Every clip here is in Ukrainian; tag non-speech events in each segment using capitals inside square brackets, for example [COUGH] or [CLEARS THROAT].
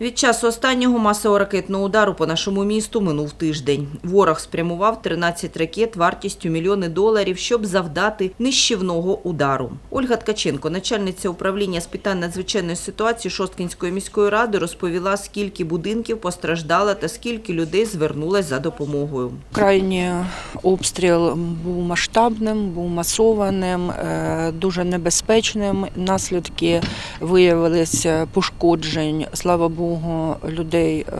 Від часу останнього масового ракетного удару по нашому місту минув тиждень. Ворог спрямував 13 ракет вартістю мільйони доларів, щоб завдати нищівного удару. Ольга Ткаченко, начальниця управління з питань надзвичайної ситуації Шосткінської міської ради, розповіла, скільки будинків постраждало та скільки людей звернулось за допомогою. Крайній обстріл був масштабним, був масованим, е, дуже небезпечним. Наслідки виявилися пошкоджень. Слава Богу, людей е,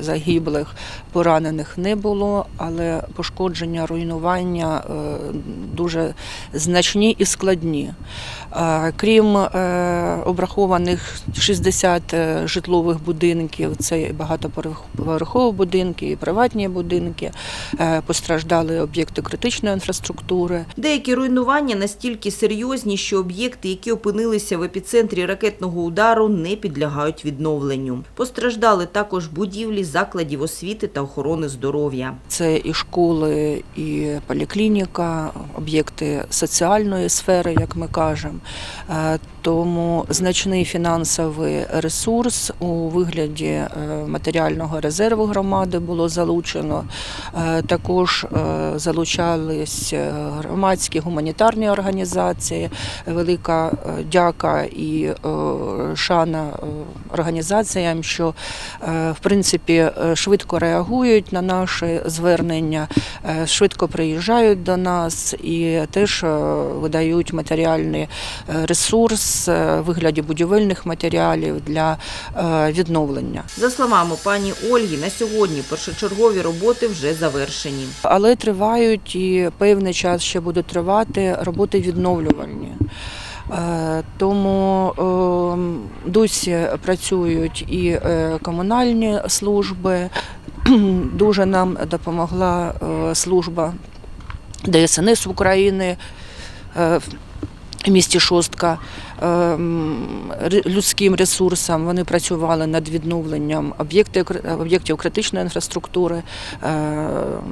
загиблих, поранених не було, але пошкодження, руйнування е, дуже значні і складні. Е, Крім обрахованих 60 житлових будинків, це і багатоповерхові будинки, і приватні будинки, постраждали об'єкти критичної інфраструктури. Деякі руйнування настільки серйозні, що об'єкти, які опинилися в епіцентрі ракетного удару, не підлягають відновленню. Постраждали також будівлі закладів освіти та охорони здоров'я. Це і школи, і поліклініка, об'єкти соціальної сфери, як ми кажемо. Е, Тому значний фінансовий ресурс у вигляді е, матеріального резерву громади було залучено. Е, Також залучались громадські гуманітарні організації. Велика дяка і шана організаціям, що в принципі швидко реагують на наші звернення, швидко приїжджають до нас і теж е, видають матеріальний е, ресурс е, в вигляді будівельних матеріалів для е, відновлення. За словами пані Ольги, на сьогодні першочергові роботи вже завершені. Але тривають і певний час ще будуть тривати роботи відновлювальні. Е, Тому е, досі працюють і е, комунальні служби. [CLEARS THROAT] Дуже нам допомогла е, служба ДСНС України е, в місті Шостка людським ресурсом. Вони працювали над відновленням об'єктів об'єктів критичної інфраструктури. Е,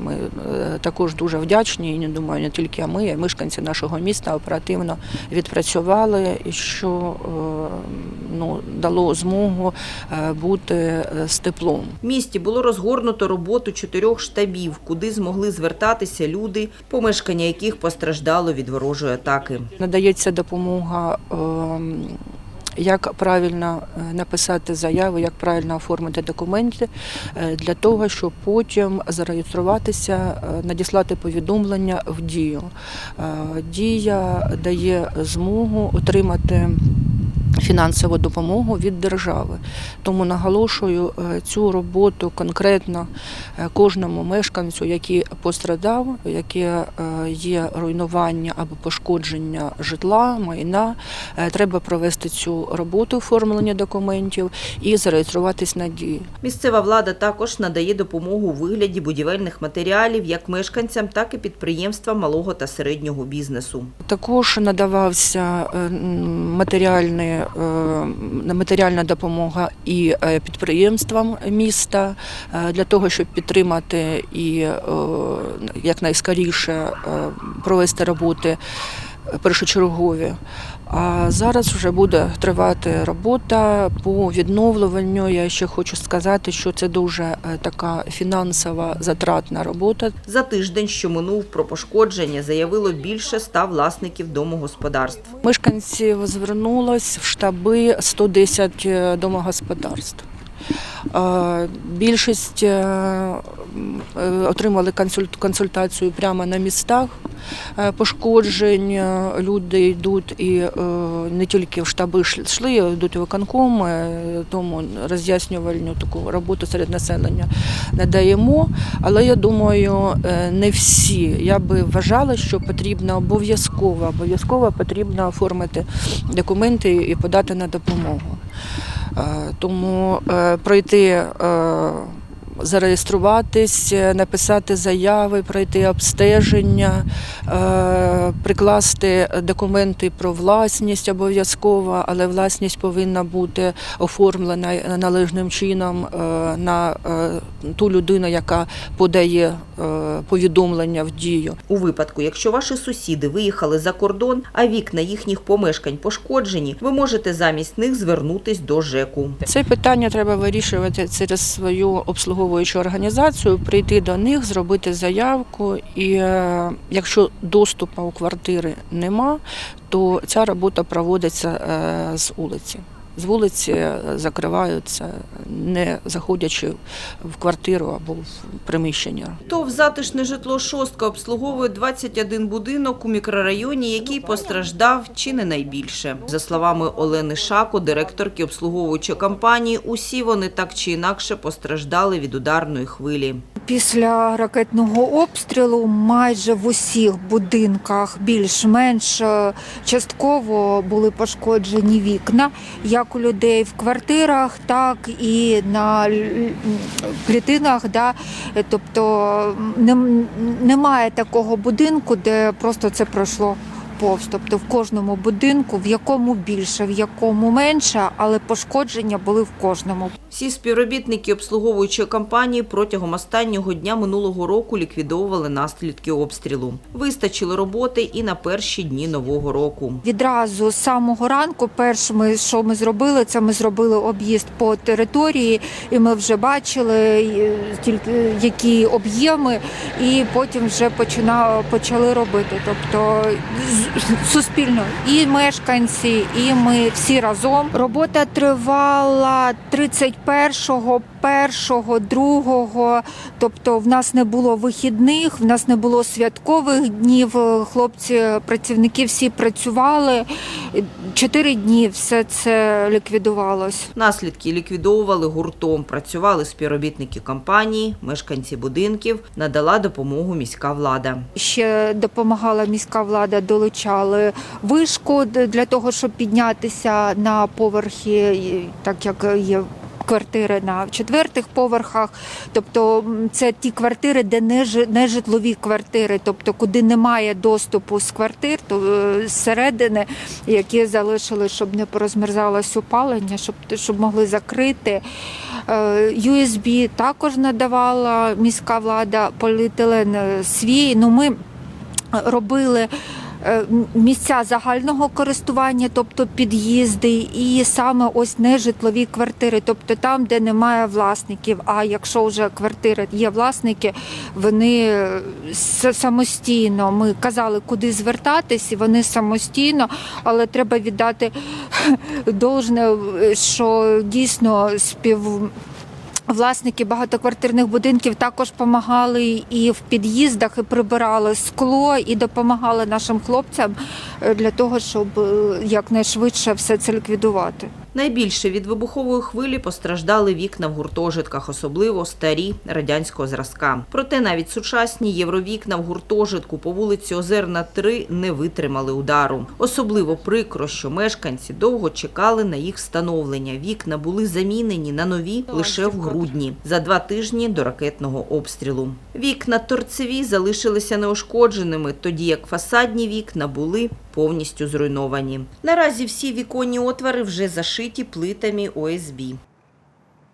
Ми е, також дуже вдячні, і не думаю, не тільки ми, а й мешканці нашого міста оперативно відпрацювали, і що е, ну, дало змогу бути з теплом. В місті було розгорнуто роботу чотирьох штабів, куди змогли звертатися люди, помешкання яких постраждало від ворожої атаки. Надається допомога. Ем, Як правильно е, написати заяву, як правильно оформити документи е, для того, щоб потім зареєструватися, е, надіслати повідомлення в дію. Дія дає змогу отримати фінансову допомогу від держави. Тому наголошую е, цю роботу конкретно е, кожному мешканцю, який пострадав, яке е, є руйнування або пошкодження житла, майна. Треба провести цю роботу оформлення документів і зареєструватись на дію. Місцева влада також надає допомогу у вигляді будівельних матеріалів як мешканцям, так і підприємствам малого та середнього бізнесу. Також надавався матеріальний, матеріальна допомога і е, підприємствам міста е, для того, щоб підтримати і е, якнайскоріше е, провести роботи першочергові. А зараз вже буде тривати робота по відновлюванню. Я ще хочу сказати, що це дуже е, така фінансова затратна робота. За тиждень, що минув про пошкодження, заявило більше ста власників домогосподарств. Мешканців звернулось в штаби 110 домогосподарств. Е, Більшість е, е, отримали консультацію прямо на містах пошкоджень. Е, Люди йдуть і е, не тільки в штаби йшли, йдуть виконком, е, тому роз'яснювальну таку роботу серед населення не даємо. Але я думаю, е, не всі. Я би вважала, що потрібно обов'язково, обов'язково потрібно оформити документи і подати на допомогу. Е, Тому е, пройти е, зареєструватись, е, написати заяви, пройти обстеження, е, прикласти документи про власність обов'язково, але власність повинна бути оформлена належним чином е, на ту людину, яка подає повідомлення в дію. У випадку, якщо ваші сусіди виїхали за кордон, а вікна їхніх помешкань пошкоджені, ви можете замість них звернутись до ЖЕКу. Це питання треба вирішувати через свою обслуговуючу організацію, прийти до них, зробити заявку. І е, якщо доступу у квартири нема, то ця робота проводиться е, з вулиці. З вулиці е, закриваються, не заходячи в квартиру або в приміщення. ТОВ «Затишне житло «Шостка» обслуговує 21 будинок у мікрорайоні, який постраждав чи не найбільше. За словами Олени Шако, директорки обслуговуючої компанії, усі вони так чи інакше постраждали від ударної хвилі. Після ракетного обстрілу майже в усіх будинках більш-менш е, частково були пошкоджені вікна, як у людей в квартирах, так і на клітинах. Да? Тобто немає такого будинку, де просто це пройшло. Повз, тобто в кожному будинку, в якому більше, в якому менше, але пошкодження були в кожному. Всі співробітники обслуговуючої компанії протягом останнього дня минулого року ліквідовували наслідки обстрілу. Вистачило роботи і на перші дні нового року. Відразу з самого ранку, перше, що ми зробили, це ми зробили об'їзд по території, і ми вже бачили е, тільки які об'єми, і потім вже почина, почали робити. Тобто з- суспільно і мешканці, і ми всі разом. Робота тривала 31-го, 1-го, 2-го, Тобто в нас не було вихідних, в нас не було святкових днів. Хлопці, працівники всі працювали. Чотири дні все це ліквідувалось. Наслідки ліквідовували гуртом. Працювали співробітники компанії, мешканці будинків, надала допомогу міська влада. Ще допомагала міська влада, долучали вишку для того, щоб піднятися на поверхи, так як є. Квартири на четвертих поверхах, тобто це ті квартири, де не житлові квартири, тобто куди немає доступу з квартир, то е, зсередини, які залишили, щоб не порозмерзалось опалення, щоб щоб могли закрити. Е, USB також надавала міська влада, поліетилен е, свій. Ну ми робили е, місця загального користування, тобто під'їзди, і саме ось нежитлові квартири, тобто там, де немає власників. А якщо вже квартири є власники, вони е, самостійно. Ми казали, куди звертатись, і вони самостійно, але треба віддати [LAUGHS] должне, що дійсно спів. Власники багатоквартирних будинків також допомагали і в під'їздах, і прибирали скло, і допомагали нашим хлопцям е, для того, щоб е, якнайшвидше все це ліквідувати. Найбільше від вибухової хвилі постраждали вікна в гуртожитках, особливо старі радянського зразка. Проте навіть сучасні євровікна в гуртожитку по вулиці Озерна 3 не витримали удару. Особливо прикро, що мешканці довго чекали на їх встановлення. Вікна були замінені на нові лише в грудні, за два тижні до ракетного обстрілу. Вікна торцеві залишилися неушкодженими, тоді як фасадні вікна були повністю зруйновані. Наразі всі віконні отвори вже зашиті плитами ОСБ.